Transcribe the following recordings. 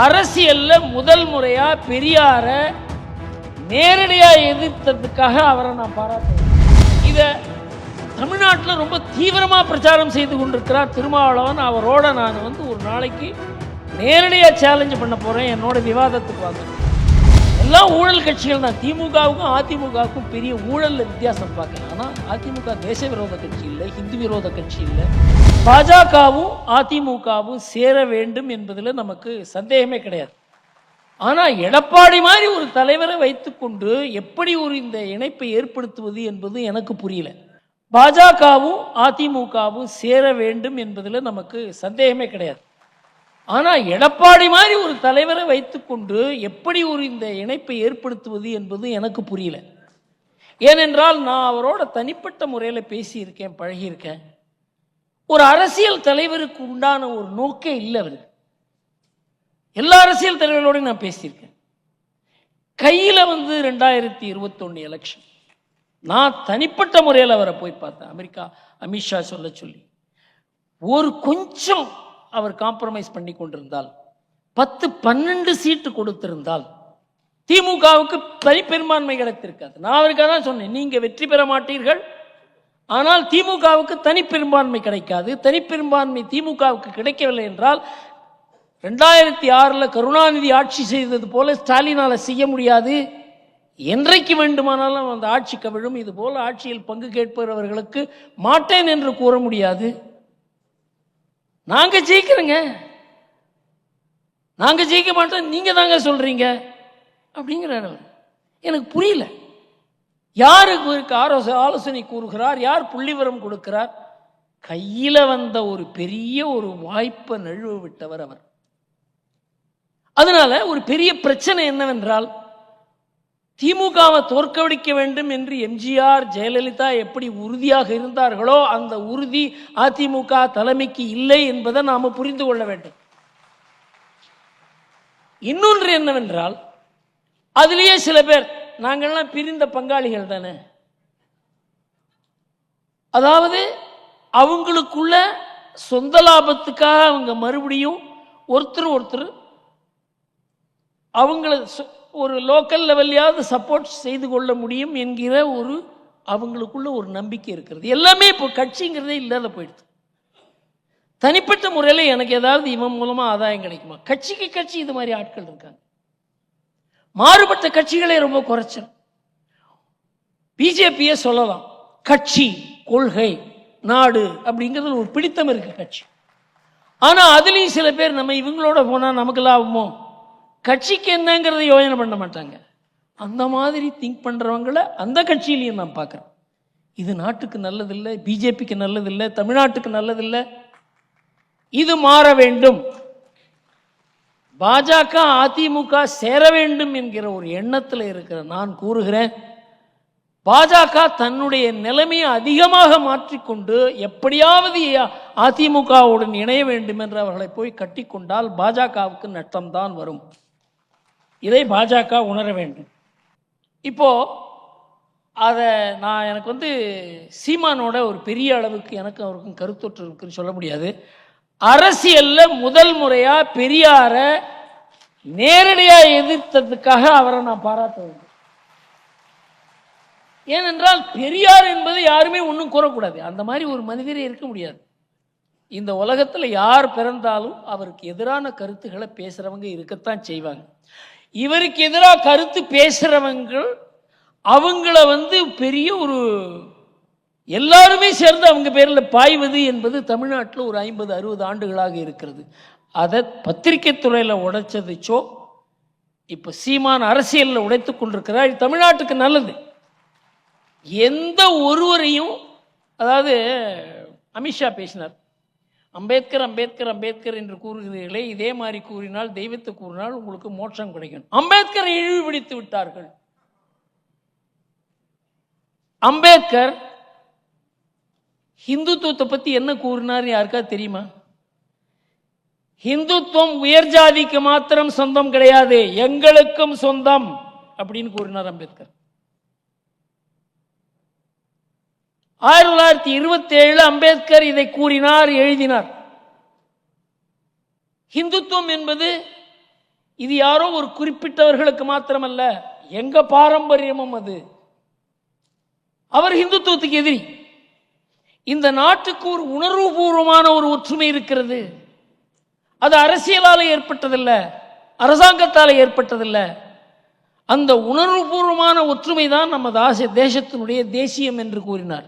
அரசியல்ல முதல் முறையா பெரியார நேரடியா எதிர்த்ததுக்காக அவரை நான் பாராட்டுறேன். இத தமிழ்நாட்டில் ரொம்ப தீவிரமா பிரச்சாரம் செய்து கொண்டிருக்கிறார் திருமாவளவன். அவரோட நான் வந்து ஒரு நாளைக்கு நேரடியா சேலஞ்சு பண்ண போறேன். என்னோட விவாதத்துக்கு வந்து எல்லா ஊழல் கட்சிகள் தான் திமுகவுக்கும் அதிமுகவுக்கும் பெரிய ஊழலில் வித்தியாசம் பார்க்கலாம் ஆனால் அதிமுக தேச விரோத கட்சி இல்லை ஹிந்து விரோத கட்சி இல்லை. பாஜகவும் அதிமுகவும் சேர வேண்டும் என்பதில் நமக்கு சந்தேகமே கிடையாது. ஆனால் எடப்பாடி மாதிரி ஒரு தலைவரை வைத்துக்கொண்டு எப்படி ஒரு இந்த இணைப்பை ஏற்படுத்துவது என்பது எனக்கு புரியல. பாஜகவும் அதிமுகவும் சேர வேண்டும் என்பதில் நமக்கு சந்தேகமே கிடையாது. ஆனால் எடப்பாடி மாதிரி ஒரு தலைவரை வைத்துக்கொண்டு எப்படி ஒரு இந்த இணைப்பை ஏற்படுத்துவது என்பது எனக்கு புரியல. ஏனென்றால் நான் அவரோட தனிப்பட்ட முறையில் பேசியிருக்கேன் பழகியிருக்கேன். ஒரு அரசியல் தலைவருக்கு உண்டான ஒரு நோக்கே இல்லை அவருக்கு. எல்லா அரசியல் தலைவர்களோடையும் நான் பேசியிருக்கேன். கையில் வந்து ரெண்டாயிரத்தி இருபத்தொன்று எலெக்ஷன் நான் தனிப்பட்ட முறையில் அவரை போய் பார்த்தேன். அமெரிக்கா அமித்ஷா சொல்ல சொல்லி. ஒரு கொஞ்சம் அவர் காம்ப்ரமைஸ் பண்ணி கொண்டிருந்தால் பத்து பன்னெண்டு சீட்டு கொடுத்திருந்தால் திமுகவுக்கு தனிப்பெரும்பான்மை கிடைத்திருக்காது. நான் அவருக்காக தான் சொன்னேன் நீங்கள் வெற்றி பெற மாட்டீர்கள் ஆனால் திமுகவுக்கு தனிப்பெரும்பான்மை கிடைக்காது. தனிப்பெரும்பான்மை திமுகவுக்கு கிடைக்கவில்லை என்றால் ரெண்டாயிரத்தி ஆறில் கருணாநிதி ஆட்சி செய்தது போல ஸ்டாலினால் செய்ய முடியாது. என்றைக்கு வேண்டுமானாலும் அந்த ஆட்சி கவிழும். இது போல ஆட்சியில் பங்கு கேட்பவர்களுக்கு மாட்டேன் என்று கூற முடியாது. நாங்கள் ஜெயிக்கிறோங்க. நாங்கள் ஜெயிக்க மாட்டோம். நீங்கள் தாங்க சொல்கிறீங்க அப்படிங்கிற எனக்கு புரியல. யாருக்கு இவருக்கு ஆலோசனை ஆலோசனை கூறுகிறார். யார் புள்ளிவரம் கொடுக்கிறார்? கையில் வந்த ஒரு பெரிய ஒரு வாய்ப்பை நழுவ விட்டவர் அவர். அதனால ஒரு பெரிய பிரச்சனை என்னவென்றால் திமுகவை தோற்கடிக்க வேண்டும் என்று எம்ஜிஆர் ஜெயலலிதா எப்படி உறுதியாக இருந்தார்களோ அந்த உறுதி அதிமுக தலைமைக்கு இல்லை என்பதை நாம் புரிந்து கொள்ள வேண்டும். இன்னொன்று என்னவென்றால் அதிலேயே சில பேர் நாங்கள்லாம் பிரிந்த பங்காளிகள் தானே. அதாவது அவங்களுக்குள்ள சொந்த லாபத்துக்காக அவங்க மறுபடியும் ஒருத்தர் ஒருத்தர் அவங்கள ஒரு லோக்கல் லெவல்லையாவது சப்போர்ட் செய்து கொள்ள முடியும் என்கிற ஒரு அவங்களுக்குள்ள ஒரு நம்பிக்கை இருக்கிறது. எல்லாமே இப்போ கட்சிங்கிறதே இல்லாத போயிடுது. தனிப்பட்ட முறையில் எனக்கு ஏதாவது இவன் மூலமாக ஆதாயம் கிடைக்குமா? கட்சிக்கு கட்சி இது மாதிரி ஆட்கள் இருக்காங்க. மாறுபட்ட கட்சிகளே ரொம்ப குறைச்சல் பிஜேபியே சொல்லலாம் கட்சி கொள்கை நாடு அப்படிங்கிறது ஒரு பிடித்தம் இருக்கு கட்சி. ஆனால் அதுலேயும் சில பேர் நம்ம இவங்களோட போனால் நமக்கு லாபமோ? கட்சிக்கு என்னங்கிறத யோஜனை பண்ண மாட்டாங்க. அந்த மாதிரி திங்க் பண்ணுறவங்களை அந்த கட்சியிலையும் நான் பார்க்குறேன். இது நாட்டுக்கு நல்லதில்லை பிஜேபிக்கு நல்லதில்லை தமிழ்நாட்டுக்கு நல்லதில்லை. இது மாற வேண்டும். பாஜக அதிமுக சேர வேண்டும் என்கிற ஒரு எண்ணத்தில் இருக்கிற நான் கூறுகிறேன் பாஜக தன்னுடைய நிலைமையை அதிகமாக மாற்றிக்கொண்டு எப்படியாவது அதிமுகவுடன் இணைய வேண்டும் என்று அவர்களை போய் கட்டிக்கொண்டால் பாஜகவுக்கு நட்டம்தான் வரும். இதை பாஜக உணர வேண்டும். இப்போ அதை நான் எனக்கு வந்து சீமானோட ஒரு பெரிய அளவுக்கு எனக்கு அவருக்கும் கருத்தொற்று இருக்குன்னு சொல்ல முடியாது. அரசியலில் முதல் முறையாக பெரியாரை நேரடியா எதிர்த்ததுக்காக அவரை நான் பாராட்ட ஏனென்றால் பெரியார் என்பது யாருமே ஒன்றும் கூறக்கூடாது. அந்த மாதிரி ஒரு மனிதரே இருக்க முடியாது. இந்த உலகத்தில் யார் பிறந்தாலும் அவருக்கு எதிரான கருத்துக்களை பேசுறவங்க இருக்கத்தான் செய்வாங்க. இவருக்கு எதிராக கருத்து பேசுகிறவங்க அவங்கள வந்து பெரிய ஒரு எல்லாருமே சேர்ந்து அவங்க பேரில் பாய்வது என்பது தமிழ்நாட்டில் ஒரு ஐம்பது அறுபது ஆண்டுகளாக இருக்கிறது. அதை பத்திரிகை துறையில் உடைச்சது சோ இப்போ சீமான அரசியலில் உடைத்துக் கொண்டிருக்கிறார் இது தமிழ்நாட்டுக்கு நல்லது. எந்த ஒருவரையும் அதாவது அமித்ஷா பேசினார். அம்பேத்கர் அம்பேத்கர் அம்பேத்கர் என்று கூறுகிறீர்களே இதே மாதிரி கூறினால் தெய்வத்தை கூறினால் உங்களுக்கு மோட்சம் கிடைக்கும். அம்பேத்கரை இழிவுபடுத்தி விட்டார்கள். அம்பேத்கர் ஹிந்துத்துவத்தை பற்றி என்ன கூறினார் யாருக்கா தெரியுமா? ஹிந்துத்துவம் உயர் ஜாதிக்கு மாத்திரம் சொந்தம் கிடையாது. எங்களுக்கும் சொந்தம் அப்படின்னு கூறினார் அம்பேத்கர். ஆயிரத்தி தொள்ளாயிரத்தி இருபத்தி ஏழு அம்பேத்கர் இதை கூறினார் எழுதினார். ஹிந்துத்துவம் என்பது இது யாரோ ஒரு குறிப்பிட்டவர்களுக்கு மாத்திரமல்ல எங்க பாரம்பரியமும் அது. அவர் இந்துத்துவத்துக்கு எதிரி. இந்த நாட்டுக்கு ஒரு உணர்வுபூர்வமான ஒரு ஒற்றுமை இருக்கிறது. அது அரசியலால் ஏற்பட்டதில்லை அரசாங்கத்தால் ஏற்பட்டதில்லை. அந்த உணர்வுபூர்வமான ஒற்றுமை தான் நமது ஆசிய தேசத்தினுடைய தேசியம் என்று கூறினார்.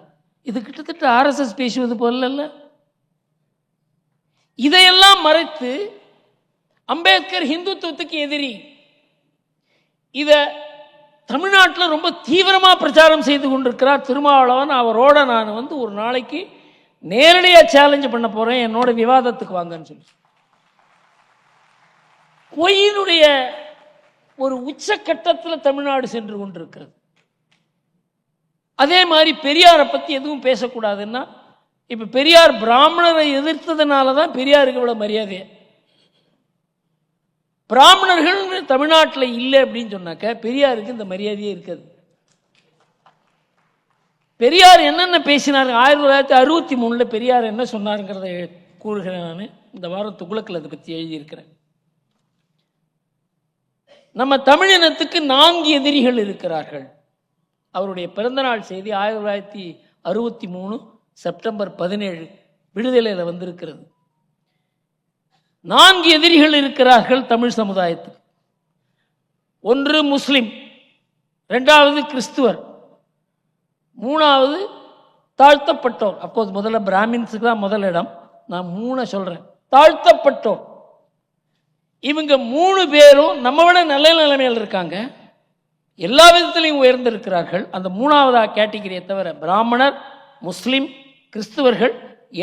இது கிட்டத்தட்ட ஆர்எஸ்எஸ் பேசுவது போலல்ல. இதையெல்லாம் மறைத்து அம்பேத்கர் ஹிந்துத்துவத்துக்கு எதிரி. இதை தமிழ்நாட்டில் ரொம்ப தீவிரமாக பிரச்சாரம் செய்து கொண்டிருக்கிறார் திருமாவளவன். அவரோட நான் வந்து ஒரு நாளைக்கு நேரடியாக சேலஞ்சு பண்ண போகிறேன் என்னோட விவாதத்துக்கு வாங்கன்னு சொல்லி. பொய்யினுடைய ஒரு உச்சக்கட்டத்தில் தமிழ்நாடு சென்று கொண்டிருக்கிறது. அதே மாதிரி பெரியாரை பற்றி எதுவும் பேசக்கூடாதுன்னா இப்போ பெரியார் பிராமணரை எதிர்த்ததுனால தான் பெரியாருக்கு இவ்வளோ மரியாதை பிராமணர்கள் தமிழ்நாட்டில் இல்லை அப்படின்னு சொன்னாக்க பெரியாருக்கு இந்த மரியாதையே இருக்காது. பெரியார் என்னென்ன பேசினார்? ஆயிரத்தி தொள்ளாயிரத்தி அறுபத்தி மூணில் பெரியார் என்ன சொன்னாருங்கிறத கூறுகிறேன் நான். இந்த வாரம் துகுளக்கில் அதை பற்றி எழுதியிருக்கிறேன். நம்ம தமிழினத்துக்கு நான்கு எதிரிகள் இருக்கிறார்கள். அவருடைய பிறந்தநாள் செய்தி ஆயிரத்தி தொள்ளாயிரத்தி அறுபத்தி மூணு செப்டம்பர் பதினேழு விடுதலையில் வந்திருக்கிறது. நான்கு எதிரிகள் இருக்கிறார்கள் தமிழ் சமுதாயத்துக்கு. ஒன்று முஸ்லிம் ரெண்டாவது கிறிஸ்துவர் மூணாவது தாழ்த்தப்பட்டோர். அப்போது முதல்ல பிராமின்ஸுக்கு தான் முதல் இடம். நான் மூணை சொல்கிறேன் தாழ்த்தப்பட்டோர். இவங்க மூணு பேரும் நம்ம விட நல்ல நிலைமையில் இருக்காங்க. எல்லா விதத்திலையும் உயர்ந்திருக்கிறார்கள். அந்த மூணாவதாக கேட்டகிரியை தவிர பிராமணர் முஸ்லீம் கிறிஸ்துவர்கள்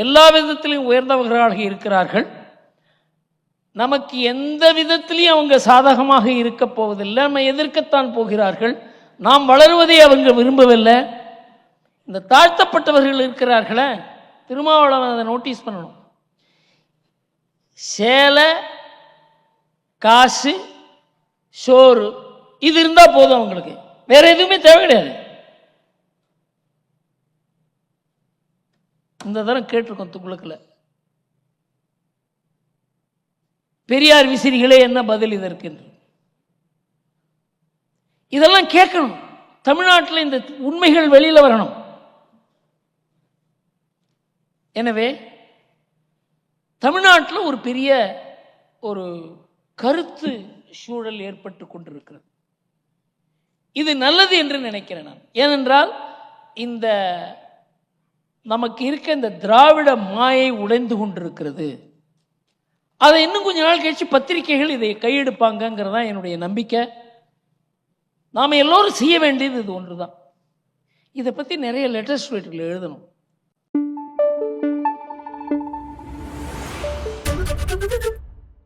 எல்லா விதத்திலையும் உயர்ந்தவர்களாக இருக்கிறார்கள். நமக்கு எந்த விதத்திலையும் அவங்க சாதகமாக இருக்க போவதில்லை. நம்ம எதிர்க்கத்தான் போகிறார்கள். நாம் வளருவதை அவங்க விரும்பவில்லை. இந்த தாழ்த்தப்பட்டவர்கள் இருக்கிறார்களே திருமாவளவன் அதை நோட்டீஸ் பண்ணணும். சேலை காசு சோறு இது இருந்தால் போதும் அவங்களுக்கு. வேற எதுவுமே தேவை கிடையாது. இந்த தரம் கேட்டிருக்கோம் துக்குளுக்கில். பெரியார் விசிறிகளே என்ன பதில் இதற்கு என்று. இதெல்லாம் கேட்கணும். தமிழ்நாட்டில் இந்த உண்மைகள் வெளியில் வரணும். எனவே தமிழ்நாட்டில் ஒரு பெரிய ஒரு கருத்து சூழல் ஏற்பட்டு கொண்டிருக்கிறது. இது நல்லது என்று நினைக்கிறேன் நான். ஏனென்றால் இந்த நமக்கு இருக்க இந்த திராவிட மாயை உடைந்து கொண்டிருக்கிறது. அதை இன்னும் கொஞ்ச நாள் கழிச்சு பத்திரிகைகள் இதை கையெடுப்பாங்கங்கிறது தான் என்னுடைய நம்பிக்கை. நாம் எல்லோரும் செய்ய வேண்டியது இது ஒன்று தான் இதை பற்றி நிறைய லெட்டர்ஸ் எழுதணும்.